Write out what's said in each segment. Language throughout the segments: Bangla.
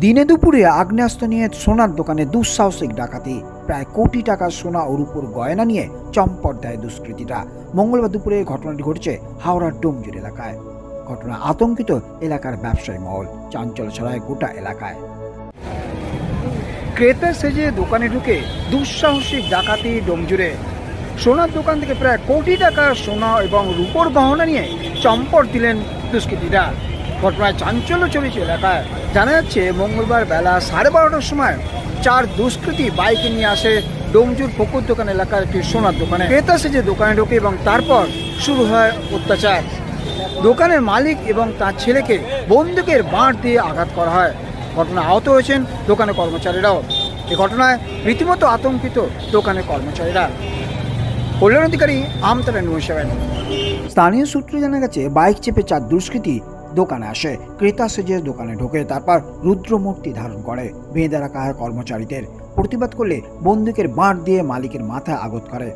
দিনে দুপুরে আগ্নেয়াস্ত্র নিয়ে সোনার দোকানে দুঃসাহসিক ডাকাতি। প্রায় কোটি টাকার সোনা ও রূপোর গয়না নিয়ে চম্পট দেয় দুষ্কৃতীরা। মঙ্গলবার দুপুরে ঘটনাটি ঘটেছে হাওড়ার ডোমজুর এলাকায়। ঘটনা আতঙ্কিত এলাকার ব্যবসায়ী মহল, চাঞ্চল্য ছড়ায় গোটা এলাকায়। ক্রেতা সেজে দোকানে ঢুকে দুঃসাহসিক ডাকাতি ডোমজুড়ে। সোনার দোকান থেকে প্রায় কোটি টাকার সোনা এবং রূপোর গহনা নিয়ে চম্পট দিলেন দুষ্কৃতীরা। ঘটনায় চাঞ্চল্য চলেছে এলাকায়। জানা যাচ্ছে, মঙ্গলবার বেলা সাড়ে বারোটার সময় চার দুষ্কৃতী বাইকে নিয়ে আসে ডোমজুর পুকুর দোকান এলাকার একটি সোনার দোকানে। ক্রেতা সেজে দোকানে ঢোকে এবং তারপর শুরু হয় অত্যাচার। দোকানের মালিক এবং তার ছেলেকে বন্দুকের বাঁট দিয়ে আঘাত করা হয়। ঘটনা আহত হয়েছেন দোকানের কর্মচারীরাও। এ ঘটনায় রীতিমতো আতঙ্কিত দোকানের কর্মচারীরা। Kalyan Adhikari Amtala news seven. স্থানীয় সূত্রে জানা গেছে, বাইক চেপে চার দুষ্কৃতী দোকানে আসে। ক্রেতা সেজে দোকানে ঢোকে, তারপর রুদ্রমূর্তি ধারণ করে। বেঁধে রাখা হয় কর্মচারীদের প্রতিবাদ করলে বন্দুকের বাঁট দিয়ে মালিকের মাথায় আঘাত করে।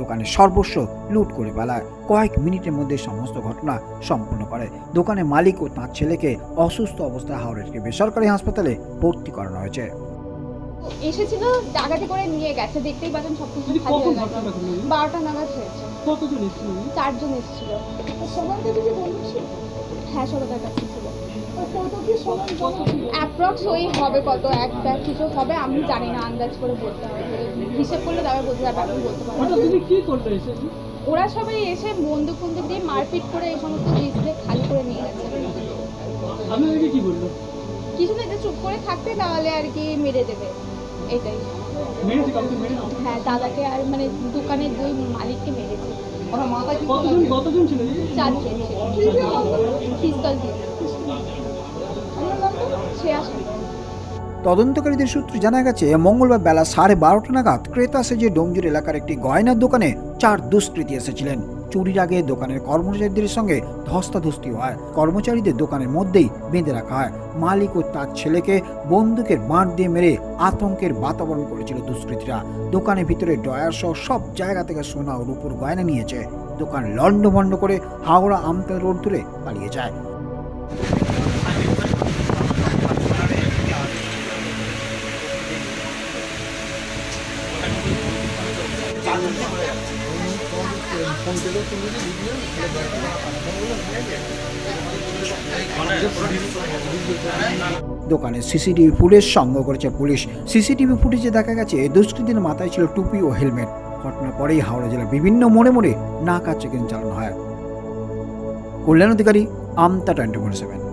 দোকানের সর্বস্ব লুট করে বেলায় কয়েক মিনিটের মধ্যে সমস্ত ঘটনা সম্পূর্ণ করে। দোকানের মালিক ও তাঁর ছেলেকে অসুস্থ অবস্থায় হাওড়ার বেসরকারি হাসপাতালে ভর্তি করানো হয়েছে। এসেছিল ডাকাতি করে নিয়ে গেছে দেখতেই পাচ্ছেন সব কিছু খালি হয়ে গেছে। বারোটা নাগাদ হয়েছে। কতজন এসেছিল? চারজন এসেছিল। সোনার কাছে যে বন্ধু ছিল? হ্যাঁ কাছে ছিল। অ্যাপ্রক্স ওই হবে কত? এক ব্যাগ কিছু হবে আমি জানি না আন্দাজ করে বলতে হবে। হিসেব করলে তবে বলতে পারবে আমি বলতে পারব। করল ওরা সবাই এসে বন্দুক ফন্দুক দিয়ে মারপিট করে এই সমস্ত জিনিস খালি করে নিয়ে গেছে। আপনাদেরকে কি বলল কিছু না চুপ করে থাকতে তাহলে আর কি মেরে দেবে। এটাই। হ্যাঁ দাদাকে আর মানে দোকানের দুই মালিককে মেরেছে। কতজন কতজন ছিল? তদন্তকারীদের সূত্রে জানা গেছে, মঙ্গলবার বেলা সাড়ে বারোটা নাগাদ ক্রেতা সেজে ডোমজুর এলাকার একটি গয়নার দোকানে চার দুষ্কৃতী এসেছিলেন। চুরির আগে দোকানের কর্মচারীদের সঙ্গে ধস্তাধস্তি হয়। কর্মচারীদের দোকানের মধ্যেই বেঁধে রাখা হয়। মালিক ও তার ছেলেকে বন্দুকের বাঁট দিয়ে মেরে আতঙ্কের বাতাবরণ করেছিল দুষ্কৃতীরা। দোকানের ভিতরে ডয়ার সহ সব জায়গা থেকে সোনা ও রূপুর গয়না নিয়েছে। দোকান লণ্ডভণ্ড করে হাওড়া আমতলা রোড ধরে পালিয়ে যায়। দোকানে সিসিটিভি ফুটেজ সংগ্রহ করেছে পুলিশ। সিসিটিভি ফুটেজে দেখা গেছে, দুষ্কৃতীর মাথায় ছিল টুপি ও হেলমেট। ঘটনার পরেই হাওড়া জেলার বিভিন্ন মোড়ে মোড়ে নাকা চেকিং চালানো হয়। Kalyan Adhikari, Amta twenty four seven.